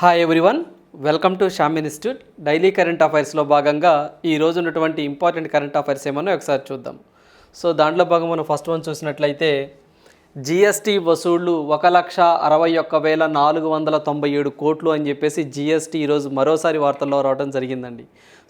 Hi everyone welcome to Sham institute daily current అఫైర్స్లో భాగంగా ఈ రోజు ఉన్నటువంటి ఇంపార్టెంట్ కరెంట్ అఫైర్స్ ఏమన్నా ఒకసారి చూద్దాం. సో దాంట్లో భాగం మనం ఫస్ట్ వన్ చూసినట్లయితే జిఎస్టీ వసూళ్ళు ఒక లక్ష అరవై ఒక్క వేల నాలుగు వందల తొంభై ఏడు కోట్లు అని చెప్పేసి జిఎస్టీ ఈరోజు మరోసారి వార్తల్లో రావడం జరిగిందండి.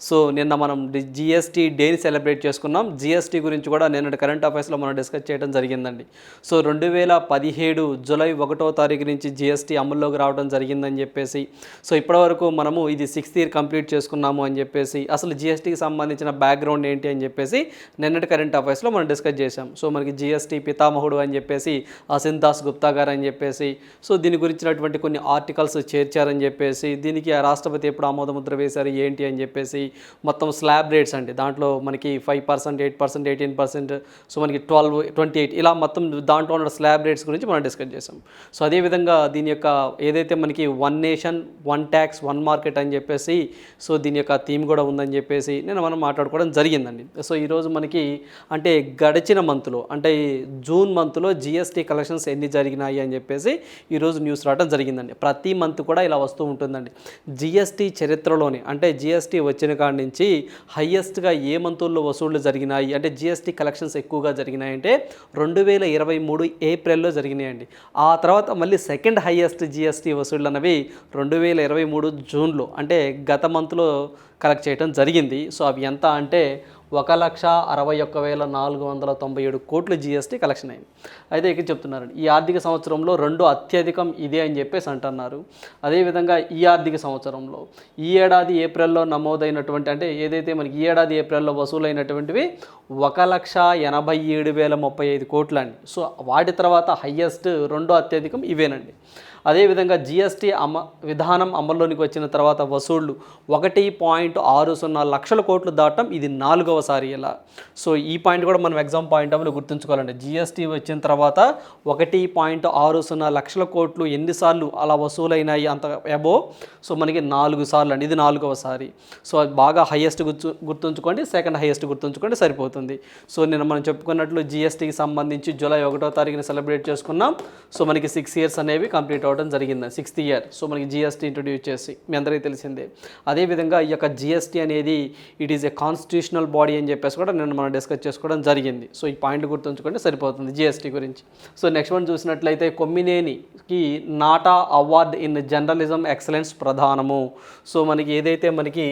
సో నిన్న మనం జిఎస్టీ డేని సెలబ్రేట్ చేసుకున్నాం. జిఎస్టీ గురించి కూడా నిన్నటి కరెంట్ అఫైర్స్లో మనం డిస్కస్ చేయడం జరిగిందండి. సో రెండు వేల పదిహేడు జూలై ఒకటో తారీఖు నుంచి జిఎస్టీ అమల్లోకి రావడం జరిగిందని చెప్పేసి సో ఇప్పటివరకు మనము ఇది సిక్స్త్ ఇయర్ కంప్లీట్ చేసుకున్నాము అని చెప్పేసి అసలు జిఎస్టీకి సంబంధించిన బ్యాక్గ్రౌండ్ ఏంటి అని చెప్పేసి నిన్నటి కరెంట్ అఫైర్స్లో మనం డిస్కస్ చేశాం. సో మనకి జిఎస్టీ పితామహుడు అని చెప్పేసి అసిన్ దాస్ గుప్తా గారు అని చెప్పేసి సో దీని గురించినటువంటి కొన్ని ఆర్టికల్స్ చేర్చారని చెప్పేసి దీనికి ఆ రాష్ట్రపతి ఎప్పుడు ఆమోదముద్ర వేశారు ఏంటి అని చెప్పేసి మొత్తం స్లాబ్ రేట్స్ అండి. దాంట్లో మనకి five percent eight percent eighteen percent so మనకి ట్వెల్వ్ ట్వంటీ ఎయిట్ ఇలా మొత్తం దాంట్లో ఉన్న స్లాబ్ రేట్స్ గురించి మనం డిస్కస్ చేసాం. సో అదేవిధంగా దీని యొక్క ఏదైతే మనకి one nation one tax one market అని చెప్పేసి సో దీని యొక్క థీమ్ కూడా ఉందని చెప్పేసి నేను మనం మాట్లాడుకోవడం జరిగిందండి. సో ఈరోజు మనకి అంటే గడిచిన మంత్లో అంటే జూన్ మంత్లో జిఎస్టీ కలెక్షన్స్ ఎన్ని జరిగినాయి అని చెప్పేసి ఈరోజు న్యూస్ రావడం జరిగిందండి. ప్రతి మంత్ కూడా ఇలా వస్తూ ఉంటుందండి. జిఎస్టీ చరిత్రలోని అంటే జిఎస్టీ వచ్చిన కాడి నుంచి హయ్యెస్ట్గా ఏ మంతుల్లో వసూళ్ళు జరిగినాయి? అంటే జిఎస్టీ కలెక్షన్స్ ఎక్కువగా జరిగినాయి అంటే రెండు వేల ఇరవై మూడు ఏప్రిల్లో జరిగినాయండి. ఆ తర్వాత మళ్ళీ సెకండ్ హయ్యెస్ట్ జిఎస్టీ వసూళ్ళు అన్నవి రెండు వేల ఇరవై మూడు జూన్లో అంటే గత మంత్లో కలెక్ట్ చేయడం జరిగింది. సో అవి ఎంత అంటే ఒక లక్ష అరవై ఒక్క వేల నాలుగు వందల తొంభై ఏడు కోట్లు జిఎస్టీ కలెక్షన్ అయింది. అయితే ఇక్కడ చెప్తున్నారండి ఈ ఆర్థిక సంవత్సరంలో రెండు అత్యధికం ఇదే అని చెప్పేసి అంటున్నారు. అదేవిధంగా ఈ ఆర్థిక సంవత్సరంలో ఈ ఏడాది ఏప్రిల్లో నమోదైనటువంటి అంటే ఏదైతే మనకి ఈ ఏడాది ఏప్రిల్లో వసూలైనటువంటివి ఒక లక్ష ఎనభై ఏడు వేల ముప్పై ఐదు కోట్లండి. సో వాటి తర్వాత హయ్యెస్ట్ రెండో అత్యధికం ఇవేనండి. అదేవిధంగా జిఎస్టీ అమ విధానం అమల్లోనికి వచ్చిన తర్వాత వసూళ్ళు ఒకటి పాయింట్ ఆరు సున్నా లక్షల కోట్లు దాటం ఇది నాలుగవసారి ఇలా సో ఈ పాయింట్ కూడా మనం ఎగ్జామ్ పాయింట్ ఆఫ్ గుర్తుంచుకోవాలండి. జిఎస్టీ వచ్చిన తర్వాత ఒకటి పాయింట్ ఆరు సున్నా లక్షల కోట్లు ఎన్నిసార్లు అలా వసూలైనాయి అంత ఎబో సో మనకి నాలుగు సార్లు అండి. ఇది నాలుగవసారి సో బాగా హయ్యెస్ట్ గుర్తు గుర్తుంచుకోండి. సెకండ్ హయ్యెస్ట్ గుర్తుంచుకోండి. సరిపోతుంది. సో నేను మనం చెప్పుకున్నట్లు జిఎస్టీకి సంబంధించి జూలై ఒకటో తారీఖున సెలబ్రేట్ చేసుకున్నాం. సో మనకి సిక్స్ ఇయర్స్ అనేవి కంప్లీట్ అవ్వడం జరిగింది. సిక్స్త్ ఇయర్ సో మనకి జిఎస్టీ ఇంట్రొడ్యూస్ చేసి మీ అందరికీ తెలిసిందే. అదేవిధంగా ఈ యొక్క జిఎస్టీ అనేది it is a constitutional body అని చెప్పేసి కూడా నేను మనం డిస్కస్ చేసుకోవడం జరిగింది. సో ఈ పాయింట్ గుర్తుంచుకుంటే సరిపోతుంది జిఎస్టీ గురించి. సో నెక్స్ట్ వన్ చూసినట్లయితే కొమ్మినేనికి NATA award in journalism excellence ప్రధానము. సో మనకి ఏదైతే మనకి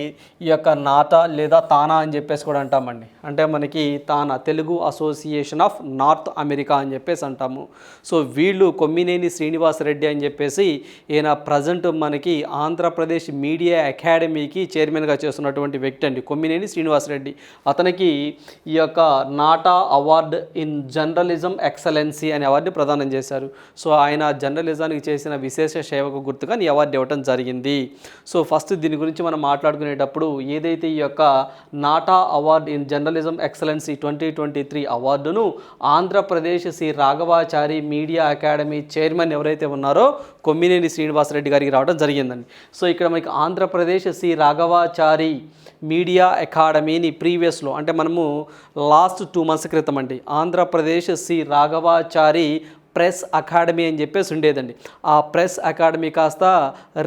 ఈ యొక్క నాటా లేదా తానా అని చెప్పేసి కూడా అంటామండి. అంటే మనకి TANA Telugu association of North America అని చెప్పేసి అంటాము. సో వీళ్ళు కొమ్మినేని శ్రీనివాస్ రెడ్డి అని చెప్పేసి ఈయన ప్రజెంట్ మనకి ఆంధ్రప్రదేశ్ మీడియా అకాడమీకి చైర్మన్గా చేస్తున్నటువంటి వ్యక్తి అండి. కొమ్మినేని శ్రీనివాస్ రెడ్డి అతనికి ఈ యొక్క NATA award in journalism excellency అనే అవార్డుని ప్రదానం చేశారు. సో ఆయన జర్నలిజానికి చేసిన విశేష సేవకు గుర్తుగా ఈ అవార్డు ఇవ్వడం జరిగింది. సో ఫస్ట్ దీని గురించి మనం మాట్లాడుకునేటప్పుడు ఏదైతే ఈ యొక్క NATA award in journalism excellency twenty twenty three అవార్డును Andhra Pradesh Shri Raghavachari media academy chairman ఎవరైతే ఉన్నారో కొమ్మినేని శ్రీనివాసరెడ్డి గారికి రావడం జరిగిందండి. సో ఇక్కడ మనకి ఆంధ్రప్రదేశ్ శ్రీ రాఘవాచారి మీడియా అకాడమీని ప్రీవియస్లో అంటే మనము లాస్ట్ టూ మంత్స్ క్రితం అండి ఆంధ్రప్రదేశ్ శ్రీ రాఘవాచారి ప్రెస్ అకాడమీ అని చెప్పేసి ఉండేదండి. ఆ ప్రెస్ అకాడమీ కాస్త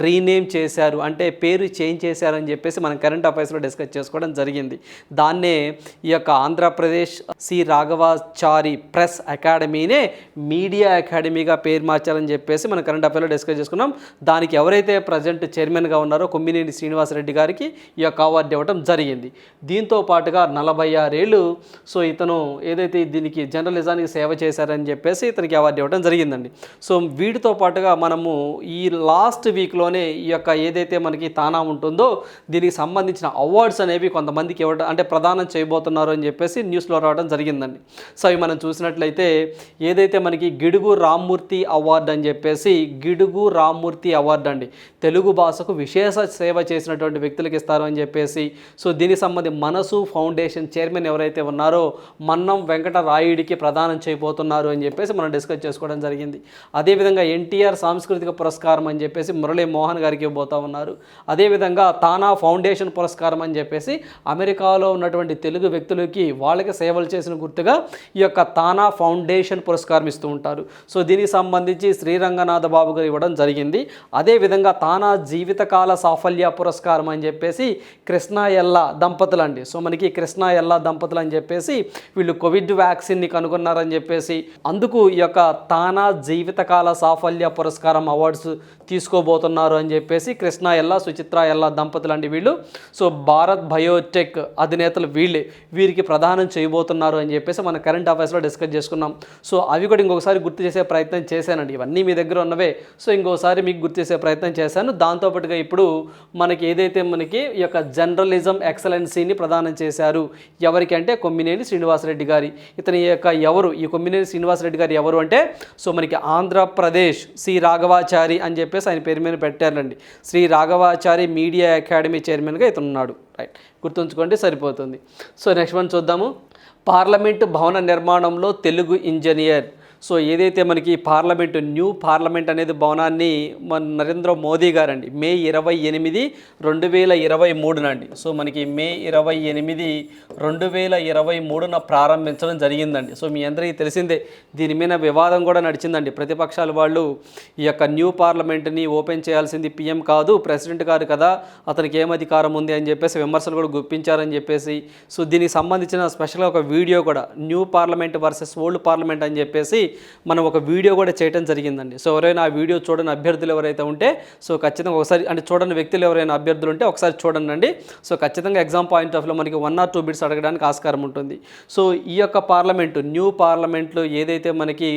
రీనేమ్ చేశారు. అంటే పేరు చేంజ్ చేశారని చెప్పేసి మనం కరెంట్ అఫైర్స్లో డిస్కస్ చేసుకోవడం జరిగింది. దాన్నే ఈ యొక్క ఆంధ్రప్రదేశ్ సి. రాఘవాచారి ప్రెస్ అకాడమీనే మీడియా అకాడమీగా పేరు మార్చారని చెప్పేసి మనం కరెంట్ అఫైర్లో డిస్కస్ చేసుకున్నాం. దానికి ఎవరైతే ప్రజెంట్ చైర్మన్గా ఉన్నారో కొమ్మినేని శ్రీనివాసరెడ్డి గారికి ఈ యొక్క అవార్డు ఇవ్వడం జరిగింది. దీంతో పాటుగా నలభై ఆరేళ్ళు సో ఇతను ఏదైతే దీనికి జర్నలిజానికి సేవ చేశారని చెప్పేసి ఇతనికి అవార్డు ఇవ్వడం జరిగిందండి. సో వీటితో పాటుగా మనము ఈ లాస్ట్ వీక్లోనే ఈ యొక్క ఏదైతే మనకి తానా ఉంటుందో దీనికి సంబంధించిన అవార్డ్స్ అనేవి కొంతమందికి ఇవ్వడం అంటే ప్రదానం చేయబోతున్నారు అని చెప్పేసి న్యూస్లో రావడం జరిగిందండి. సో అవి మనం చూసినట్లయితే ఏదైతే మనకి గిడుగు రామ్మూర్తి అవార్డు అని చెప్పేసి గిడుగు రామ్మూర్తి అవార్డు అండి. తెలుగు భాషకు విశేష సేవ చేసినటువంటి వ్యక్తులకు ఇస్తారు అని చెప్పేసి సో దీనికి సంబంధించి మనసు ఫౌండేషన్ చైర్మన్ ఎవరైతే ఉన్నారో మన్నం వెంకట రాయుడికి ప్రదానం చేయబోతున్నారు అని చెప్పేసి మనం డిస్కస్ డిస్కస్ చేసుకోవడం జరిగింది. అదేవిధంగా ఎన్టీఆర్ సాంస్కృతిక పురస్కారం అని చెప్పేసి మురళీ మోహన్ గారికి ఇవ్వబోతా ఉన్నారు. అదేవిధంగా తానా ఫౌండేషన్ పురస్కారం అని చెప్పేసి అమెరికాలో ఉన్నటువంటి తెలుగు వ్యక్తులకి వాళ్ళకి సేవలు చేసిన గుర్తుగా ఈ యొక్క తానా ఫౌండేషన్ పురస్కారం ఇస్తూ ఉంటారు. సో దీనికి సంబంధించి శ్రీరంగనాథ బాబు గారు ఇవ్వడం జరిగింది. అదేవిధంగా తానా జీవితకాల సాఫల్య పురస్కారం అని చెప్పేసి కృష్ణ ఎల్లా దంపతులు అండి. సో మనకి కృష్ణ ఎల్లా దంపతులు అని చెప్పేసి వీళ్ళు కోవిడ్ వ్యాక్సిన్ని కనుగొన్నారని చెప్పేసి అందుకు ఈ యొక్క తానా జీవితకాల సాఫల్య పురస్కారం అవార్డ్స్ తీసుకోబోతున్నారు అని చెప్పేసి కృష్ణ ఎల్లా సుచిత్ర ఎల్లా దంపతులు అండి వీళ్ళు. సో భారత్ బయోటెక్ అధినేతలు వీళ్ళే వీరికి ప్రదానం చేయబోతున్నారు అని చెప్పేసి మన కరెంట్ అఫైర్స్లో డిస్కస్ చేసుకున్నాం. సో అవి కూడా ఇంకొకసారి గుర్తు చేసే ప్రయత్నం చేశానండి. ఇవన్నీ మీ దగ్గర ఉన్నవే. సో ఇంకోసారి మీకు గుర్తు చేసే ప్రయత్నం చేశాను. దాంతోపాటుగా ఇప్పుడు మనకి ఏదైతే మనకి ఈ యొక్క జర్నలిజం ఎక్సలెన్సీని ప్రదానం చేశారు ఎవరికి అంటే కొమ్మినేని శ్రీనివాసరెడ్డి గారి. ఇతని యొక్క ఎవరు? ఈ కొమ్మినేని శ్రీనివాసరెడ్డి గారు ఎవరు అంటే సో మనకి ఆంధ్రప్రదేశ్ శ్రీ రాఘవాచారి అని చెప్పేసి ఆయన పేరు మీద పెట్టారండి శ్రీ రాఘవాచారి మీడియా అకాడమీ చైర్మన్గా ఇతను ఉన్నాడు రైట్. గుర్తుంచుకోండి సరిపోతుంది. సో నెక్స్ట్ వన్ చూద్దాము. పార్లమెంటు భవన నిర్మాణంలో తెలుగు ఇంజనీర్ సో ఏదైతే మనకి పార్లమెంట్ న్యూ పార్లమెంట్ అనేది భవనాన్ని మన నరేంద్ర మోదీ గారండి మే ఇరవై ఎనిమిది రెండు వేల ఇరవై మూడునండి సో మనకి మే ఇరవై ఎనిమిది రెండు వేల ఇరవై మూడున ప్రారంభించడం జరిగిందండి. సో మీ అందరికీ తెలిసిందే దీని మీద వివాదం కూడా నడిచిందండి. ప్రతిపక్షాల వాళ్ళు ఈ యొక్క న్యూ పార్లమెంట్ని ఓపెన్ చేయాల్సింది పిఎం కాదు ప్రెసిడెంట్ గారు కదా అతనికి ఏం అధికారం ఉంది అని చెప్పేసి విమర్శలు కూడా గుప్పించారని చెప్పేసి సో దీనికి సంబంధించిన స్పెషల్గా ఒక వీడియో కూడా new parliament versus old parliament అని చెప్పేసి మనం ఒక వీడియో కూడా చేయడం జరిగిందండి. సో ఎవరైనా ఆ వీడియో చూడని అభ్యర్థులు ఎవరైతే ఉంటే సో ఖచ్చితంగా ఒకసారి అంటే చూడని వ్యక్తులు ఎవరైనా అభ్యర్థులు ఉంటే ఒకసారి చూడండి అండి సో ఖచ్చితంగా ఎగ్జామ్ పాయింట్ ఆఫ్లో మనకి వన్ ఆర్ టూ బిట్స్ అడగడానికి ఆస్కారం ఉంటుంది. సో ఈ యొక్క పార్లమెంటు న్యూ పార్లమెంట్లో ఏదైతే మనకి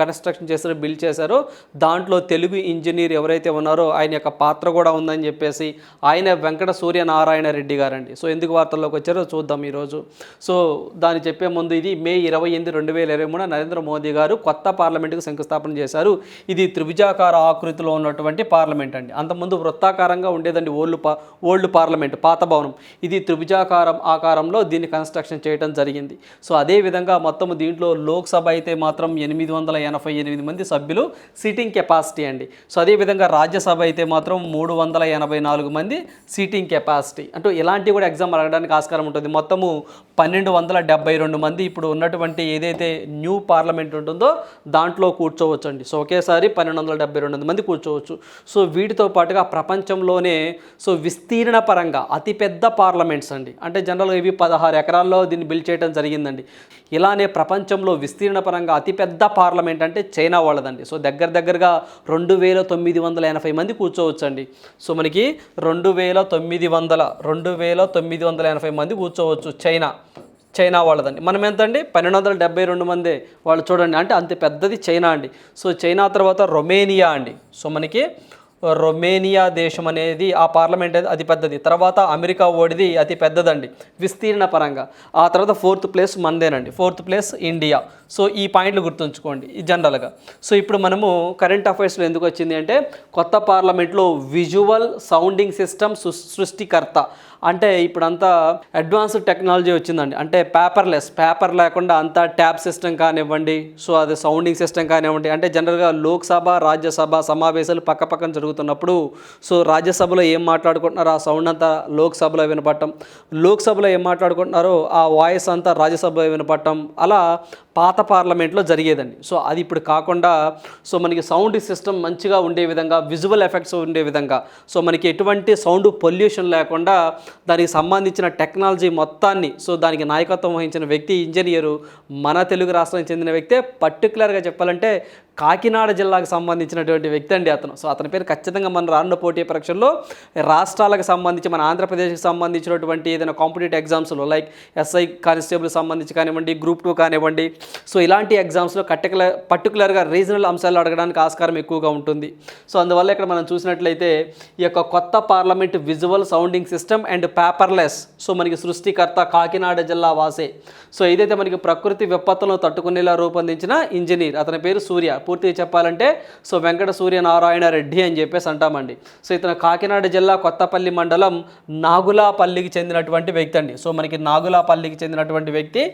కన్స్ట్రక్షన్ చేశారో బిల్డ్ చేశారో దాంట్లో తెలుగు ఇంజనీర్ ఎవరైతే ఉన్నారో ఆయన యొక్క పాత్ర కూడా ఉందని చెప్పేసి ఆయన వెంకట సూర్యనారాయణ రెడ్డి గారండి. సో ఎందుకు వార్తల్లోకి వచ్చారో చూద్దాం ఈరోజు. సో దాన్ని చెప్పే ముందు ఇది మే ఇరవై ఎనిమిది రెండు వేల ఇరవై మూడు నరేంద్ర మోదీ గారు కొత్త పార్లమెంటుకు శంకుస్థాపన చేశారు. ఇది త్రిభుజాకార ఆకృతిలో ఉన్నటువంటి పార్లమెంట్ అండి. అంతకుముందు వృత్తాకారంగా ఉండేదండి ఓల్డ్ పా ఓల్డ్ పార్లమెంట్ పాత భవనం. ఇది త్రిభుజాకారం ఆకారంలో దీన్ని కన్స్ట్రక్షన్ చేయడం జరిగింది. సో అదే విధంగా మొత్తం దీంట్లో లోక్సభ అయితే మాత్రం ఎనిమిది వందల ఎనభై ఎనిమిది మంది సభ్యులు సీటింగ్ కెపాసిటీ అండి. సో అదేవిధంగా రాజ్యసభ అయితే మాత్రం మూడు వందల ఎనభై నాలుగు మంది సీటింగ్ కెపాసిటీ. అంటూ ఇలాంటివి కూడా ఎగ్జామ్ అడగడానికి ఆస్కారం ఉంటుంది. మొత్తము పన్నెండు వందల డెబ్బై రెండు మంది ఇప్పుడు ఉన్నటువంటి ఏదైతే న్యూ పార్లమెంట్ ఉంటుందో దాంట్లో కూర్చోవచ్చు అండి సో ఒకేసారి పన్నెండు వందల డెబ్బై రెండు మంది కూర్చోవచ్చు. సో వీటితో పాటుగా ప్రపంచంలోనే సో విస్తీర్ణ పరంగా అతిపెద్ద పార్లమెంట్స్ అండి. అంటే జనరల్గా ఇవి పదహారు ఎకరాల్లో దీన్ని బిల్డ్ చేయడం జరిగిందండి. ఇలానే ప్రపంచంలో విస్తీర్ణ పరంగా అతిపెద్ద పార్లమెంట్ అంటే చైనా వాళ్ళదండి. సో దగ్గర దగ్గరగా రెండు వేల తొమ్మిది వందల ఎనభై మంది కూర్చోవచ్చండి. సో మనకి రెండు వేల తొమ్మిది వందల రెండు వేల తొమ్మిది వందల ఎనభై మంది కూర్చోవచ్చు చైనా. చైనా వాళ్ళదండి. మనం ఎంతండి? పన్నెండు వందల డెబ్బై రెండు మంది వాళ్ళు చూడండి. అంటే అంత పెద్దది చైనా అండి. సో చైనా తర్వాత రొమేనియా అండి. సో మనకి రొమేనియా దేశం అనేది ఆ పార్లమెంట్ అనేది అతి పెద్దది. తర్వాత అమెరికా ఓడిది అతి పెద్దదండి. విస్తీర్ణ పరంగా. ఆ తర్వాత ఫోర్త్ ప్లేస్ మనదేనండి ఫోర్త్ ప్లేస్ ఇండియా. సో ఈ పాయింట్లు గుర్తుంచుకోండి ఈ జనరల్గా. సో ఇప్పుడు మనము కరెంట్ అఫైర్స్లో ఎందుకు వచ్చింది అంటే కొత్త పార్లమెంట్లో విజువల్ సౌండింగ్ సిస్టమ్ సృష్టికర్త అంటే ఇప్పుడంతా అడ్వాన్స్డ్ టెక్నాలజీ వచ్చిందండి. అంటే పేపర్లెస్ పేపర్ లేకుండా అంతా ట్యాబ్ సిస్టమ్ కానివ్వండి సో అది సౌండింగ్ సిస్టమ్ కానివ్వండి అంటే జనరల్గా లోక్సభ రాజ్యసభ సమావేశాలు పక్క పక్కన జరుగుతున్నప్పుడు సో రాజ్యసభలో ఏం మాట్లాడుకుంటున్నారో ఆ సౌండ్ అంతా లోక్సభలో వినపడటం లోక్సభలో ఏం మాట్లాడుకుంటున్నారో ఆ వాయిస్ అంతా రాజ్యసభలో వినపడటం అలా పాత పార్లమెంట్లో జరిగేదండి. సో అది ఇప్పుడు కాకుండా సో మనకి సౌండ్ సిస్టమ్ మంచిగా ఉండే విధంగా విజువల్ ఎఫెక్ట్స్ ఉండే విధంగా సో మనకి ఎటువంటి సౌండ్ పొల్యూషన్ లేకుండా దానికి సంబంధించిన టెక్నాలజీ మొత్తాన్ని సో దానికి నాయకత్వం వహించిన వ్యక్తి ఇంజనీరు మన తెలుగు రాష్ట్రానికి చెందిన వ్యక్తే పర్టికులర్గా చెప్పాలంటే కాకినాడ జిల్లాకు సంబంధించినటువంటి వ్యక్తి అండి అతను. సో అతని పేరు ఖచ్చితంగా మన రానున్న పోటీ పరీక్షల్లో రాష్ట్రాలకు సంబంధించి మన ఆంధ్రప్రదేశ్కి సంబంధించినటువంటి ఏదైనా కాంపిటేటివ్ ఎగ్జామ్స్లో లైక్ ఎస్ఐ కానిస్టేబుల్ సంబంధించి కానివ్వండి గ్రూప్ టూ కానివ్వండి సో ఇలాంటి ఎగ్జామ్స్లో కట్టకులర్ పర్టికులర్గా రీజనల్ అంశాలు అడగడానికి ఆస్కారం ఎక్కువగా ఉంటుంది. సో అందువల్ల ఇక్కడ మనం చూసినట్లయితే ఈ యొక్క కొత్త parliament visual sounding system and and paperless. So మనకి సృష్టికర్త కాకినాడ జిల్లా వాసే. సో ఏదైతే మనకి ప్రకృతి విపత్తులను తట్టుకునేలా రూపొందించిన ఇంజనీర్ అతని పేరు సూర్య. పూర్తిగా చెప్పాలంటే సో వెంకట సూర్య నారాయణ రెడ్డి అని చెప్పేసి అంటామండి. సో ఇతను కాకినాడ జిల్లా కొత్తపల్లి మండలం నాగులాపల్లికి చెందినటువంటి వ్యక్తి అండి. సో మనకి నాగులాపల్లికి చెందినటువంటి వ్యక్తి.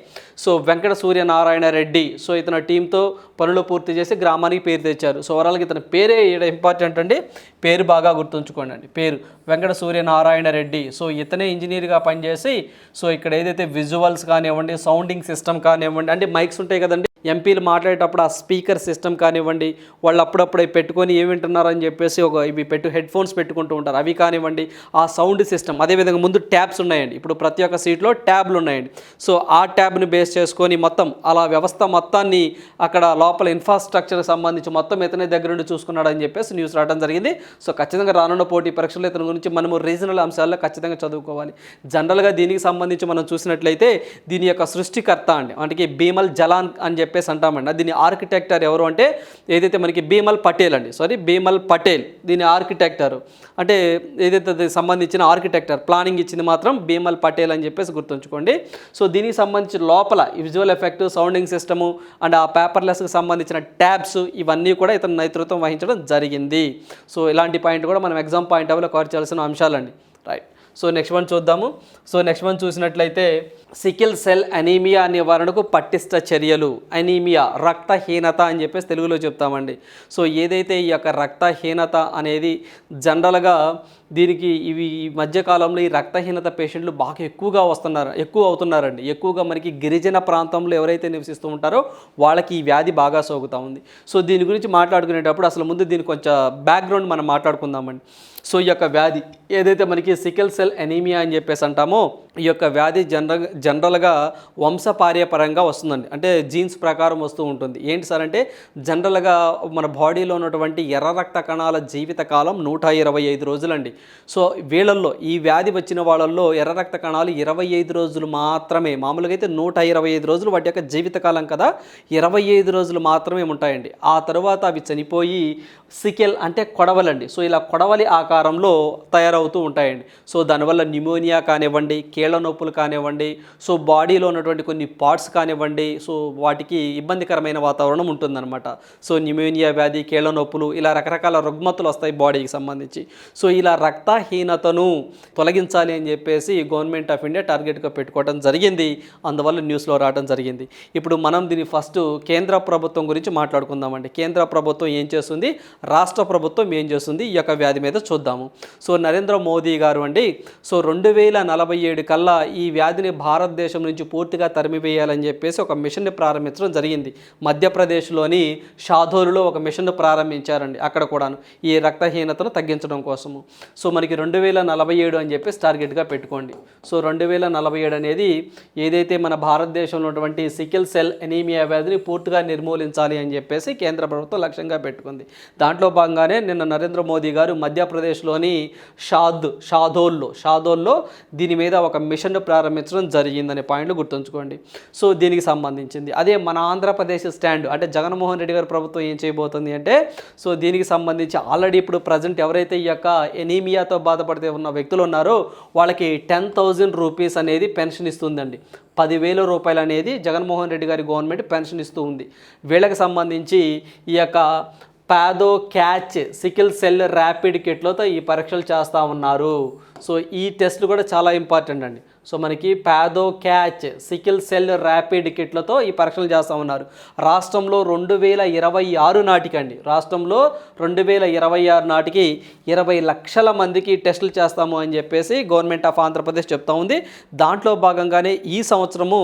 సో వెంకట సూర్య నారాయణ రెడ్డి. సో ఇతను టీంతో పనులు పూర్తి చేసి గ్రామానికి పేరు తెచ్చారు. సో ఓవరాల్గా ఇతని పేరే ఈడ ఇంపార్టెంట్ అండి. పేరు బాగా గుర్తుంచుకోండి అండి. పేరు వెంకట సూర్య నారాయణ రెడ్డి. సో ఇతనే ఇంజనీర్గా పనిచేసి సో ఇక్కడ ఏదైతే విజువల్స్ కానివ్వండి సౌండింగ్ సిస్టమ్ కానివ్వండి అంటే మైక్స్ ఉంటాయి కదండి ఎంపీలు మాట్లాడేటప్పుడు ఆ స్పీకర్ సిస్టమ్ కానివ్వండి వాళ్ళు అప్పుడప్పుడు పెట్టుకొని ఏమి వింటున్నారని చెప్పేసి ఒక ఇవి పెట్టు హెడ్ ఫోన్స్ పెట్టుకుంటూ ఉంటారు. అవి కానివ్వండి ఆ సౌండ్ సిస్టమ్ అదేవిధంగా ముందు ట్యాబ్స్ ఉన్నాయండి. ఇప్పుడు ప్రతి ఒక్క సీట్లో ట్యాబ్లు ఉన్నాయండి. సో ఆ ట్యాబ్ని బేస్ చేసుకొని మొత్తం అలా వ్యవస్థ మొత్తాన్ని అక్కడ లోపల ఇన్ఫ్రాస్ట్రక్చర్కి సంబంధించి మొత్తం ఇతనే దగ్గర నుండి చూసుకున్నాడని చెప్పేసి న్యూస్ రావడం జరిగింది. సో ఖచ్చితంగా రానున్న పోటీ పరీక్షలు ఇతని గురించి మనము రీజనల్ అంశాల్లో ఖచ్చితంగా చదువుకోవాలి. జనరల్గా దీనికి సంబంధించి మనం చూసినట్లయితే దీని యొక్క సృష్టికర్త అండి. అంటే భీమల్ జలాన్ అని చెప్పేసి అంటామండి. దీని ఆర్కిటెక్టర్ ఎవరు అంటే ఏదైతే మనకి భీమల్ పటేల్ అండి. సారీ భీమల్ పటేల్. దీని ఆర్కిటెక్టర్. అంటే ఏదైతే సంబంధించిన ఆర్కిటెక్టర్ ప్లానింగ్ ఇచ్చింది మాత్రం భీమల్ పటేల్ అని చెప్పేసి గుర్తుంచుకోండి. సో దీనికి సంబంధించి లోపల visual effect sounding system and ఆ పేపర్లెస్కి సంబంధించిన ట్యాబ్స్ ఇవన్నీ కూడా ఇతను నేతృత్వం వహించడం జరిగింది. సో ఇలాంటి పాయింట్ కూడా మనం ఎగ్జామ్ పాయింట్ ఆఫ్లో కవర్ చేయాల్సిన అంశాలండి. రైట్. సో నెక్స్ట్ వన్ చూద్దాము. సో నెక్స్ట్ వన్ చూసినట్లయితే సికిల్ సెల్ అనీమియా నివారణకు పటిష్ట చర్యలు. అనీమియా రక్తహీనత అని చెప్పేసి తెలుగులో చెప్తామండి. సో ఏదైతే ఈ యొక్క రక్తహీనత అనేది జనరల్గా దీనికి ఇవి ఈ మధ్యకాలంలో ఈ రక్తహీనత పేషెంట్లు బాగా ఎక్కువగా వస్తున్నారు ఎక్కువ అవుతున్నారండి. ఎక్కువగా మనకి గిరిజన ప్రాంతంలో ఎవరైతే నివసిస్తూ ఉంటారో వాళ్ళకి ఈ వ్యాధి బాగా సోకుతూ ఉంది. సో దీని గురించి మాట్లాడుకునేటప్పుడు అసలు ముందు దీని కొంచెం బ్యాక్గ్రౌండ్ మనం మాట్లాడుకుందామండి. సో ఈ యొక్క వ్యాధి ఏదైతే మనకి సికిల్ సెల్ ఎనీమియా అని చెప్పేసి అంటామో ఈ యొక్క వ్యాధి జనరల్ జనరల్గా వంశపార్యపరంగా వస్తుందండి. అంటే జీన్స్ ప్రకారం వస్తూ ఉంటుంది. ఏంటి సార్ అంటే జనరల్గా మన బాడీలో ఉన్నటువంటి ఎర్ర రక్త కణాల జీవితకాలం నూట ఇరవై ఐదు రోజులండి. సో వీళ్ళల్లో ఈ వ్యాధి వచ్చిన వాళ్ళల్లో ఎర్ర రక్త కణాలు ఇరవై ఐదు రోజులు మాత్రమే మామూలుగా అయితే నూట ఇరవై ఐదు రోజులు వాటి యొక్క జీవితకాలం కదా ఇరవై ఐదు రోజులు మాత్రమే ఉంటాయండి. ఆ తర్వాత అవి చనిపోయి సికెల్ అంటే కొడవలండి. సో ఇలా కొడవలి ఆ ఆకారంలో తయారవుతూ ఉంటాయండి. సో దానివల్ల న్యూమోనియా కానివ్వండి కీళ్ళ నొప్పులు కానివ్వండి సో బాడీలో ఉన్నటువంటి కొన్ని పార్ట్స్ కానివ్వండి సో వాటికి ఇబ్బందికరమైన వాతావరణం ఉంటుందన్నమాట. సో న్యూమోనియా వ్యాధి కీళ్ళ నొప్పులు ఇలా రకరకాల రుగ్మతులు వస్తాయి బాడీకి సంబంధించి. సో ఇలా రక్తహీనతను తొలగించాలి అని చెప్పేసి గవర్నమెంట్ ఆఫ్ ఇండియా టార్గెట్గా పెట్టుకోవడం జరిగింది. అందువల్ల న్యూస్లో రావడం జరిగింది. ఇప్పుడు మనం దీని ఫస్ట్ కేంద్ర ప్రభుత్వం గురించి మాట్లాడుకుందామండి. కేంద్ర ప్రభుత్వం ఏం చేస్తుంది? రాష్ట్ర ప్రభుత్వం ఏం చేస్తుంది? ఈ యొక్క వ్యాధి మీద చూద్దాము. సో నరేంద్ర మోదీ గారు అండి సో రెండు వేల నలభై ఏడు కల్లా ఈ వ్యాధిని భారతదేశం నుంచి పూర్తిగా తరిమివేయాలని చెప్పేసి ఒక మిషన్ని ప్రారంభించడం జరిగింది. మధ్యప్రదేశ్లోని షాధోలులో ఒక మిషన్ను ప్రారంభించారండి అక్కడ కూడాను ఈ రక్తహీనతను తగ్గించడం కోసము. సో మనకి రెండు వేల నలభై ఏడు అని చెప్పేసి టార్గెట్గా పెట్టుకోండి. సో రెండు వేల నలభై ఏడు అనేది ఏదైతే మన భారతదేశంలో ఉన్నటువంటి సికిల్ సెల్ ఎనీమియా వ్యాధిని పూర్తిగా నిర్మూలించాలి అని చెప్పేసి కేంద్ర ప్రభుత్వం లక్ష్యంగా పెట్టుకుంది. దాంట్లో భాగంగానే నిన్న నరేంద్ర మోదీ గారు ఆంధ్రప్రదేశ్లోని షాద్ షాదోల్లో షాదోల్లో దీని మీద ఒక మిషన్ ప్రారంభించడం జరిగిందనే పాయింట్లు గుర్తుంచుకోండి. సో దీనికి సంబంధించింది. అదే మన ఆంధ్రప్రదేశ్ స్టాండ్ అంటే జగన్మోహన్ రెడ్డి గారి ప్రభుత్వం ఏం చేయబోతుంది అంటే సో దీనికి సంబంధించి ఆల్రెడీ ఇప్పుడు ప్రజెంట్ ఎవరైతే ఈ యొక్క ఎనీమియాతో బాధపడితే ఉన్న వ్యక్తులు ఉన్నారో వాళ్ళకి టెన్ థౌజండ్ రూపీస్ అనేది పెన్షన్ ఇస్తుందండి. పదివేల రూపాయలు అనేది జగన్మోహన్ రెడ్డి గారి గవర్నమెంట్ పెన్షన్ ఇస్తూ ఉంది. వీళ్ళకి సంబంధించి ఈ యొక్క పాదో క్యాచ్ సికిల్ సెల్ ర్యాపిడ్ కిట్లతో ఈ పరీక్షలు చేస్తూ ఉన్నారు. సో ఈ టెస్ట్లు కూడా చాలా ఇంపార్టెంట్ అండి. సో మనకి పాదో క్యాచ్ సికిల్ సెల్ ర్యాపిడ్ కిట్లతో ఈ పరీక్షలు చేస్తూ ఉన్నారు. రాష్ట్రంలో రెండు వేల ఇరవై ఆరు నాటికండి. రాష్ట్రంలో రెండు వేల ఇరవై ఆరు నాటికి ఇరవై లక్షల మందికి టెస్టులు చేస్తాము అని చెప్పేసి గవర్నమెంట్ ఆఫ్ ఆంధ్రప్రదేశ్ చెప్తా ఉంది. దాంట్లో భాగంగానే ఈ సంవత్సరము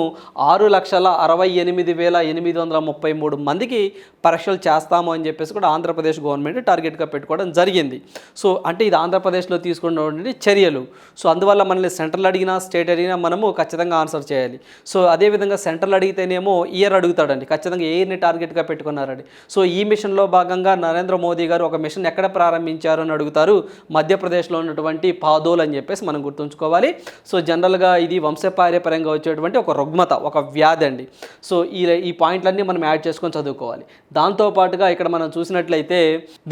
ఆరు లక్షల అరవై ఎనిమిది వేల ఎనిమిది వందల ముప్పై మూడు మందికి పరీక్షలు చేస్తాము అని చెప్పేసి కూడా ఆంధ్రప్రదేశ్ గవర్నమెంట్ టార్గెట్గా పెట్టుకోవడం జరిగింది. సో అంటే ఇది ఆంధ్రప్రదేశ్లో తీసుకున్నటువంటి చర్యలు. సో అందువల్ల మనల్ని సెంట్రల్ అడిగినా స్టేట్ డేట్ అడిగినా మనము ఖచ్చితంగా ఆన్సర్ చేయాలి. సో అదేవిధంగా సెంట్రల్ అడిగితేనేమో ఇయర్ అడుగుతాడండి. ఖచ్చితంగా ఏ ఇయర్ని టార్గెట్గా పెట్టుకున్నారండి. సో ఈ మిషన్లో భాగంగా నరేంద్ర మోదీ గారు ఒక మిషన్ ఎక్కడ ప్రారంభించారు అని అడుగుతారు. మధ్యప్రదేశ్లో ఉన్నటువంటి పాదోల్ అని చెప్పేసి మనం గుర్తుంచుకోవాలి. సో జనరల్గా ఇది వంశపార్యపరంగా వచ్చేటువంటి ఒక రుగ్మత ఒక వ్యాధి అండి. సో ఈ ఈ పాయింట్లన్నీ మనం యాడ్ చేసుకొని చదువుకోవాలి. దాంతోపాటుగా ఇక్కడ మనం చూసినట్లయితే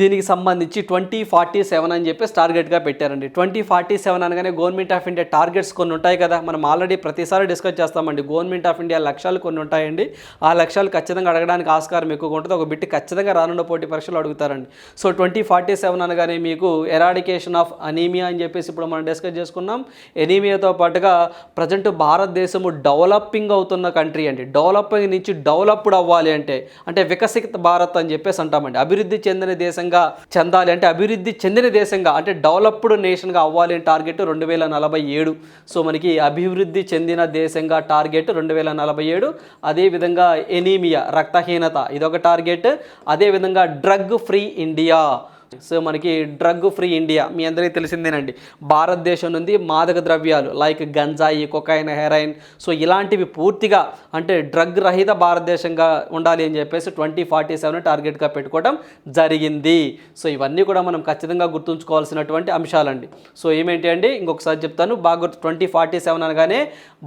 దీనికి సంబంధించి ట్వంటీ ఫార్టీ సెవెన్ అని చెప్పేసి టార్గెట్గా పెట్టారండి. ట్వంటీ ఫార్టీ సెవెన్ అనగానే గవర్నమెంట్ ఆఫ్ ఇండియా టార్గెట్స్ కొన్ని ఉంటాయి కదా మనం ఆల్రెడీ ప్రతిసారి డిస్కస్ చేస్తామండి. గవర్నమెంట్ ఆఫ్ ఇండియా లక్ష్యాలు కొన్ని ఉంటాయండి. ఆ లక్ష్యాలు ఖచ్చితంగా అడగడానికి ఆస్కారం ఎక్కువగా ఉంటుంది. ఒక బిట్టి ఖచ్చితంగా రానున్న పోటీ పరీక్షలు అడుగుతారండి. సో ట్వంటీ ఫార్టీ సెవెన్ అనగానే మీకు ఎరాడికేషన్ ఆఫ్ అనీమియా అని చెప్పేసి ఇప్పుడు మనం డిస్కస్ చేసుకున్నాం. ఎనీమియాతో పాటుగా ప్రజెంట్ భారతదేశము డెవలపింగ్ అవుతున్న కంట్రీ అండి. డెవలపింగ్ నుంచి డెవలప్డ్ అవ్వాలి అంటే అంటే వికసిత భారత్ అని చెప్పేసి అంటామండి. అభివృద్ధి చెందిన దేశంగా చెందాలి అంటే అభివృద్ధి చెందిన దేశంగా అంటే డెవలప్డ్ నేషన్గా అవ్వాలి అని టార్గెట్ రెండు వేల నలభై ఏడు. సో మనకి అభివృద్ధి చెందిన దేశంగా టార్గెట్ రెండు వేల నలభై ఏడు. అదేవిధంగా ఎనీమియా రక్తహీనత ఇదొక టార్గెట్. అదేవిధంగా డ్రగ్ ఫ్రీ ఇండియా. సో మనకి డ్రగ్ ఫ్రీ ఇండియా మీ అందరికీ తెలిసిందేనండి. భారతదేశం నుండి మాదక ద్రవ్యాలు లైక్ గంజాయి కొకైన్ హెరాయిన్ సో ఇలాంటివి పూర్తిగా అంటే డ్రగ్ రహిత భారతదేశంగా ఉండాలి అని చెప్పేసి ట్వంటీ ఫార్టీ సెవెన్ టార్గెట్గా పెట్టుకోవడం జరిగింది. సో ఇవన్నీ కూడా మనం ఖచ్చితంగా గుర్తుంచుకోవాల్సినటువంటి అంశాలండి. సో ఏమేంటి అండి? ఇంకొకసారి చెప్తాను. బాగా ట్వంటీ ఫార్టీ సెవెన్ అనగానే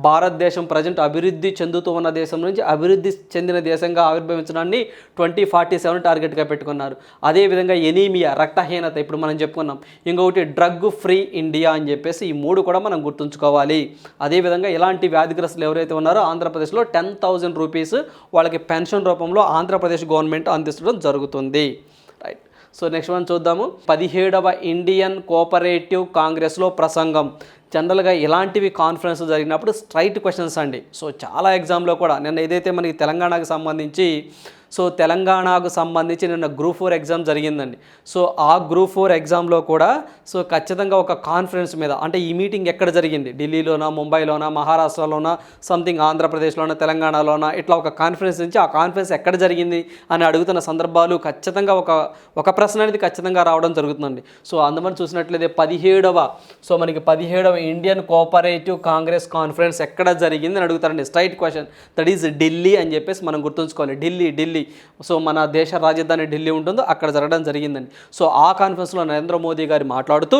భారతదేశం ప్రజెంట్ అభివృద్ధి చెందుతూ ఉన్న దేశం నుంచి అభివృద్ధి చెందిన దేశంగా ఆవిర్భవించడాన్ని ట్వంటీ ఫార్టీ సెవెన్ టార్గెట్గా పెట్టుకున్నారు. అదేవిధంగా ఎనీమియా రక్తహీనత ఇప్పుడు మనం చెప్పుకున్నాం. ఇంకొకటి డ్రగ్ ఫ్రీ ఇండియా అని చెప్పేసి ఈ మూడు కూడా మనం గుర్తుంచుకోవాలి. అదేవిధంగా ఇలాంటి వ్యాధిగ్రస్తులు ఎవరైతే ఉన్నారో ఆంధ్రప్రదేశ్లో టెన్ థౌజండ్ రూపీస్ వాళ్ళకి పెన్షన్ రూపంలో ఆంధ్రప్రదేశ్ గవర్నమెంట్ అందించడం జరుగుతుంది. రైట్. సో నెక్స్ట్ మనం చూద్దాము. పదిహేడవ ఇండియన్ కోఆపరేటివ్ కాంగ్రెస్లో ప్రసంగం. జనరల్గా ఇలాంటివి కాన్ఫరెన్స్ జరిగినప్పుడు స్ట్రైట్ క్వశ్చన్స్ అండి. సో చాలా ఎగ్జామ్లో కూడా నిన్న ఏదైతే మనకి తెలంగాణకు సంబంధించి సో తెలంగాణకు సంబంధించి నిన్న గ్రూప్ ఫోర్ ఎగ్జామ్ జరిగిందండి. సో ఆ గ్రూప్ ఫోర్ ఎగ్జామ్లో కూడా సో ఖచ్చితంగా ఒక కాన్ఫరెన్స్ మీద అంటే ఈ మీటింగ్ ఎక్కడ జరిగింది? ఢిల్లీలోనా ముంబైలోనా మహారాష్ట్రలోనా సంథింగ్ ఆంధ్రప్రదేశ్లోనా తెలంగాణలోనా ఇట్లా ఒక కాన్ఫరెన్స్ నుంచి ఆ కాన్ఫరెన్స్ ఎక్కడ జరిగింది అని అడుగుతున్న సందర్భాలు ఖచ్చితంగా ఒక ఒక ప్రశ్న అనేది ఖచ్చితంగా రావడం జరుగుతుందండి. సో అందుమని చూసినట్లయితే పదిహేడవ సో మనకి పదిహేడవ ఇండియన్ కోఆపరేటివ్ కాంగ్రెస్ కాన్ఫరెన్స్ ఎక్కడ జరిగింది అని అడుగుతారండి. Straight question that is Delhi అని చెప్పేసి మనం గుర్తుంచుకోవాలి. ఢిల్లీ ఢిల్లీ సో మన దేశ రాజధాని ఢిల్లీ ఉంటుందో అక్కడ జరగడం జరిగిందండి. సో ఆ కాన్ఫరెన్స్లో నరేంద్ర మోదీ గారు మాట్లాడుతూ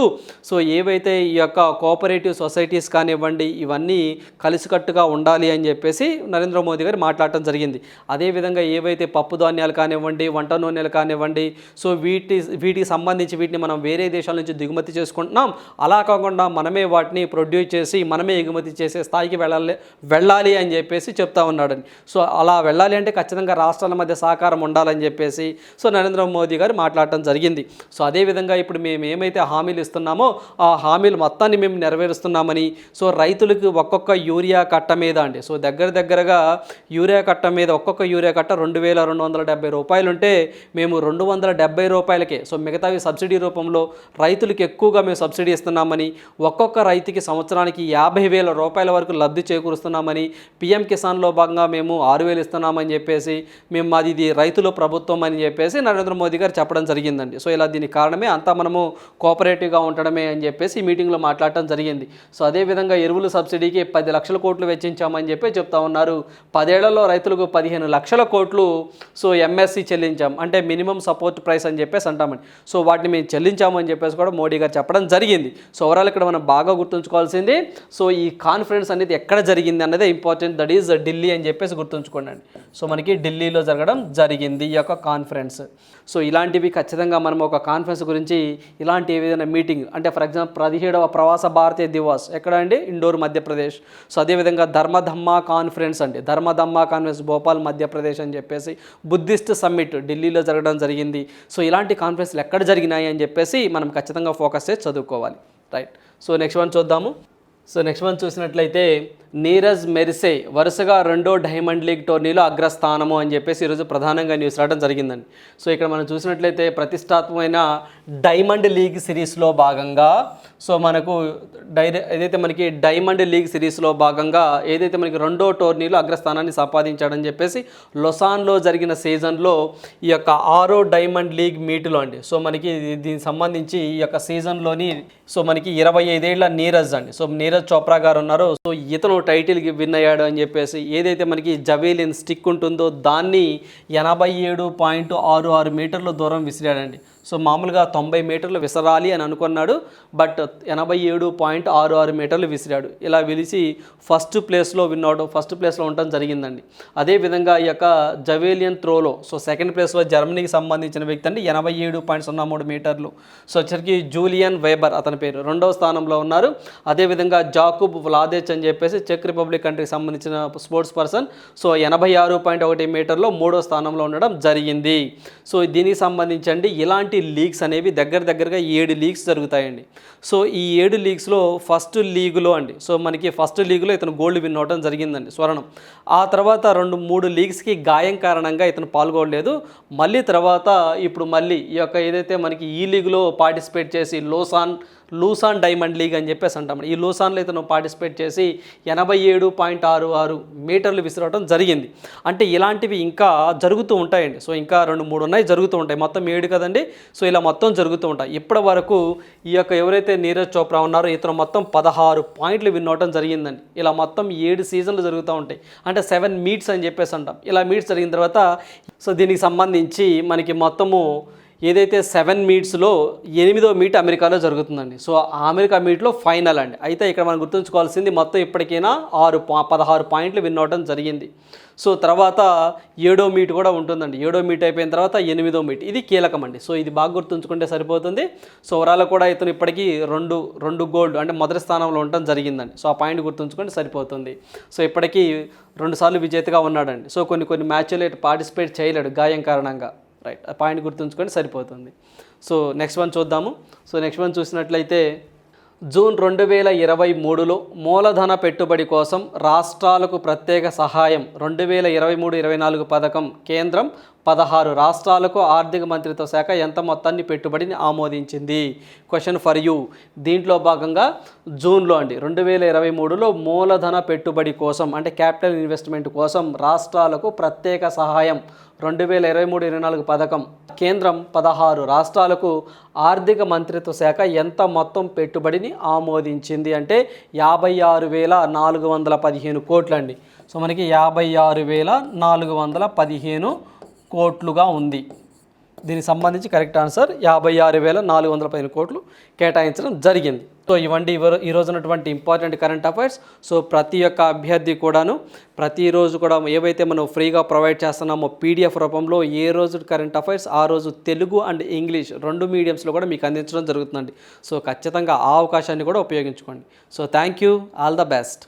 సో ఏవైతే ఈ యొక్క కోఆపరేటివ్ సొసైటీస్ కానివ్వండి ఇవన్నీ కలిసికట్టుగా ఉండాలి అని చెప్పేసి నరేంద్ర మోదీ గారు మాట్లాడటం జరిగింది. అదేవిధంగా ఏవైతే పప్పు ధాన్యాలు కానివ్వండి వంట నూనెలు కానివ్వండి సో వీటి వీటికి సంబంధించి వీటిని మనం వేరే దేశాల నుంచి దిగుమతి చేసుకుంటున్నాం. అలా కాకుండా మనమే వాటిని ప్రొడ్యూస్ చేసి మనమే ఎగుమతి చేసే స్థాయికి వెళ్ళాలి వెళ్ళాలి అని చెప్పేసి చెప్తా ఉన్నాడని సో అలా వెళ్ళాలి అంటే ఖచ్చితంగా రాష్ట్రాల మధ్య సహకారం ఉండాలని చెప్పేసి సో నరేంద్ర మోదీ గారు మాట్లాడటం జరిగింది. సో అదేవిధంగా ఇప్పుడు మేము ఏమైతే హామీలు ఇస్తున్నామో ఆ హామీలు మొత్తాన్ని మేము నెరవేరుస్తున్నామని సో రైతులకు ఒక్కొక్క యూరియా కట్ట మీద అండి. సో దగ్గర దగ్గరగా యూరియా కట్ట మీద ఒక్కొక్క యూరియా కట్ట రెండు వేల రెండు వందల డెబ్బై రూపాయలు ఉంటే మేము రెండు వందల డెబ్బై రూపాయలకే సో మిగతావి సబ్సిడీ రూపంలో రైతులకు ఎక్కువగా మేము సబ్సిడీ ఇస్తున్నామని ఒక్కొక్క రైతుకి సంవత్సరానికి యాభై వేల రూపాయల వరకు లబ్ధి చేకూరుస్తున్నామని పిఎం కిసాన్లో భాగంగా మేము ఆరు వేలు ఇస్తున్నామని చెప్పేసి మేము మాది ఇది రైతుల ప్రభుత్వం అని చెప్పేసి నరేంద్ర మోదీ గారు చెప్పడం జరిగిందండి. సో ఇలా దీనికి కారణమే అంతా మనము కోఆపరేటివ్గా ఉండడమే అని చెప్పేసి ఈ మీటింగ్లో మాట్లాడటం జరిగింది. సో అదేవిధంగా ఎరువుల సబ్సిడీకి పది లక్షల కోట్లు వెచ్చించామని చెప్పి చెప్తా ఉన్నారు. పదేళ్ళలో రైతులకు పదిహేను లక్షల కోట్లు సో ఎంఎస్సి చెల్లించాం. అంటే మినిమం సపోర్ట్ ప్రైస్ అని చెప్పేసి అంటామని సో వాటిని మేము చెల్లించామని చెప్పేసి కూడా మోడీ గారు చెప్పడం జరిగింది. సో ఓవరాల్ ఇక్కడ మనం బాగా గుర్తుంచుకోవాల్సింది సో ఈ కాన్ఫరెన్స్ అనేది ఎక్కడ జరిగింది అన్నదే ఇంపార్టెంట్. దట్ ఈజ్ ఢిల్లీ అని చెప్పేసి గుర్తుంచుకోండి. సో మనకి ఢిల్లీలో జరగడం జరిగింది ఈ యొక్క కాన్ఫరెన్స్ సో ఇలాంటివి ఖచ్చితంగా మనం ఒక కాన్ఫరెన్స్ గురించి ఇలాంటి ఏదైనా మీటింగ్ అంటే ఫర్ ఎగ్జాంపుల్ పదిహేడవ ప్రవాస భారతీయ దివాస్ ఎక్కడ అండి? ఇండోర్ మధ్యప్రదేశ్. సో అదేవిధంగా ధర్మధమ్మ కాన్ఫరెన్స్ అండి. ధర్మధమ్మ కాన్ఫరెన్స్ భోపాల్ మధ్యప్రదేశ్ అని చెప్పేసి బుద్ధిస్ట్ సమ్మిట్ ఢిల్లీలో జరగడం జరిగింది. సో ఇలాంటి కాన్ఫరెన్స్లు ఎక్కడ జరిగినాయి అని చెప్పేసి మనం ఖచ్చితంగా ఫోకస్ చేసి చదువుకోవాలి. రైట్ సో నెక్స్ట్ వన్ చూద్దాము. సో నెక్స్ట్ వన్ చూసినట్లయితే నీరజ్ మెరిసే వరుసగా రెండో డైమండ్ లీగ్ టోర్నీలో అగ్రస్థానము అని చెప్పేసి ఈరోజు ప్రధానంగా న్యూస్ రావడం జరిగిందండి. సో ఇక్కడ మనం చూసినట్లయితే ప్రతిష్టాత్మకమైన డైమండ్ లీగ్ సిరీస్లో భాగంగా సో మనకు డైరె ఏదైతే మనకి డైమండ్ లీగ్ సిరీస్లో భాగంగా ఏదైతే మనకి రెండో టోర్నీలో అగ్రస్థానాన్ని సంపాదించాడని చెప్పేసి లొసాన్లో జరిగిన సీజన్లో ఈ యొక్క ఆరో డైమండ్ లీగ్ మీటులో అండి. సో మనకి దీనికి సంబంధించి ఈ యొక్క సీజన్లోని సో మనకి ఇరవై ఐదేళ్ళ నీరజ్ అండి. సో నీరజ్ చోప్రా గారు ఉన్నారు. సో ఇతను టైటిల్ విన్ అయ్యాడు అని చెప్పేసి ఏదైతే మనకి జవేలిన్ స్టిక్ ఉంటుందో దాన్ని ఎనభై ఏడు పాయింట్ ఆరు ఆరు మీటర్ల దూరం విసిరాడండి. సో మామూలుగా తొంభై మీటర్లు విసరాలి అని అనుకున్నాడు బట్ ఎనభై ఏడు పాయింట్ ఆరు ఆరు మీటర్లు విసిరాడు. ఇలా విలిచి ఫస్ట్ ప్లేస్లో విన్ అవడం ఫస్ట్ ప్లేస్లో ఉండటం జరిగిందండి. అదేవిధంగా ఈ యొక్క జవేలియన్ త్రోలో సో సెకండ్ ప్లేస్లో జర్మనీకి సంబంధించిన వ్యక్తి అండి ఎనభై ఏడు పాయింట్ సున్నా మూడు మీటర్లు. సో వచ్చరికి జూలియన్ వైబర్ అతని పేరు రెండవ స్థానంలో ఉన్నారు. అదేవిధంగా జాకుబ్ వ్లాదేచ్ అని చెప్పేసి చెక్ రిపబ్లిక్ కంట్రీకి సంబంధించిన స్పోర్ట్స్ పర్సన్ సో ఎనభై ఆరు పాయింట్ ఒకటి మీటర్లో మూడో స్థానంలో ఉండడం జరిగింది. సో దీనికి సంబంధించి అండి ఇలాంటి లీగ్స్ అనేవి దగ్గర దగ్గరగా ఏడు లీగ్స్ జరుగుతాయండి. సో ఈ ఏడు లీగ్స్లో ఫస్ట్ లీగ్లో అండి. సో మనకి ఫస్ట్ లీగ్లో ఇతను గోల్డ్ విన్ అవడం జరిగిందండి స్వర్ణం. ఆ తర్వాత రెండు మూడు లీగ్స్కి గాయం కారణంగా ఇతను పాల్గొనలేదు. మళ్ళీ తర్వాత ఇప్పుడు మళ్ళీ ఈ యొక్క ఏదైతే మనకి ఈ లీగ్లో పార్టిసిపేట్ చేసి లోసాన్ లూసాన్ డైమండ్ లీగ్ అని చెప్పేసి అంటాం. ఈ లూసాన్లో ఇతను పార్టిసిపేట్ చేసి ఎనభై ఏడు పాయింట్ ఆరు ఆరు మీటర్లు విసిరవడం జరిగింది. అంటే ఇలాంటివి ఇంకా జరుగుతూ ఉంటాయండి. సో ఇంకా రెండు మూడు ఉన్నాయి జరుగుతూ ఉంటాయి. మొత్తం ఏడు కదండి. సో ఇలా మొత్తం జరుగుతూ ఉంటాయి. ఇప్పటి వరకు ఈ యొక్క ఎవరైతే నీరజ్ చోప్రా ఉన్నారో ఇతను మొత్తం పదహారు పాయింట్లు విన్ అవడం జరిగిందండి. ఇలా మొత్తం ఏడు సీజన్లు జరుగుతూ ఉంటాయి. అంటే సెవెన్ మీట్స్ అని చెప్పేసి అంటాం. ఇలా మీట్స్ జరిగిన తర్వాత సో దీనికి సంబంధించి మనకి మొత్తము ఏదైతే సెవెన్ మీట్స్లో ఎనిమిదో మీట్ అమెరికాలో జరుగుతుందండి. సో ఆ అమెరికా మీట్లో ఫైనల్ అండి. అయితే ఇక్కడ మనం గుర్తుంచుకోవాల్సింది మొత్తం ఇప్పటికైనా ఆరు పదహారు పాయింట్లు విన్ అవడం జరిగింది. సో తర్వాత ఏడో మీట్ కూడా ఉంటుందండి. ఏడో మీట్ అయిపోయిన తర్వాత ఎనిమిదో మీట్. ఇది కీలకం అండి. సో ఇది బాగా గుర్తుంచుకుంటే సరిపోతుంది. సో ఓవరాల్ కూడా ఇతను ఇప్పటికీ రెండు రెండు గోల్డ్ అంటే మొదటి స్థానంలో ఉండటం జరిగిందండి. సో ఆ పాయింట్ గుర్తుంచుకుంటే సరిపోతుంది. సో ఇప్పటికీ రెండుసార్లు విజేతగా ఉన్నాడండి. సో కొన్ని కొన్ని మ్యాచ్లు పార్టిసిపేట్ చేయలేడు గాయం కారణంగా. రైట్ ఆ పాయింట్ గుర్తుంచుకొని సరిపోతుంది. సో నెక్స్ట్ వన్ చూద్దాము. సో నెక్స్ట్ వన్ చూసినట్లయితే జూన్ రెండు వేల ఇరవై మూడులో మూలధన పెట్టుబడి కోసం రాష్ట్రాలకు ప్రత్యేక సహాయం రెండు వేల ఇరవై మూడు ఇరవై నాలుగు పథకం కేంద్రం పదహారు రాష్ట్రాలకు ఆర్థిక మంత్రిత్వ శాఖ ఎంత మొత్తాన్ని పెట్టుబడిని ఆమోదించింది? క్వశ్చన్ ఫర్ యూ దీంట్లో భాగంగా జూన్లో అండి రెండు వేల ఇరవై మూడులో మూలధన పెట్టుబడి కోసం అంటే క్యాపిటల్ ఇన్వెస్ట్మెంట్ కోసం రాష్ట్రాలకు ప్రత్యేక సహాయం రెండు వేల ఇరవై మూడు ఇరవై నాలుగు పథకం. కేంద్రం పదహారు రాష్ట్రాలకు ఆర్థిక మంత్రిత్వ శాఖ ఎంత మొత్తం పెట్టుబడిని ఆమోదించింది అంటే యాభై ఆరు వేల నాలుగు వందల పదిహేను కోట్లండి. సో మనకి యాభై ఆరు వేల నాలుగు వందల పదిహేను కోట్లుగా ఉంది. దీనికి సంబంధించి కరెక్ట్ ఆన్సర్ యాభై ఆరు వేల నాలుగు వందల పదిహేను కోట్లు కేటాయించడం జరిగింది. సో ఇవండి ఈ రోజునటువంటి ఇంపార్టెంట్ కరెంట్ అఫైర్స్ సో ప్రతి ఒక్క అభ్యర్థి కూడాను ప్రతిరోజు కూడా ఏవైతే మనం ఫ్రీగా ప్రొవైడ్ చేస్తున్నామో పీడిఎఫ్ రూపంలో ఏ రోజు కరెంట్ అఫైర్స్ ఆ రోజు తెలుగు అండ్ ఇంగ్లీష్ రెండు మీడియంస్లో కూడా మీకు అందించడం జరుగుతుందండి. సో ఖచ్చితంగా ఆ అవకాశాన్ని కూడా ఉపయోగించుకోండి. So thank you all the best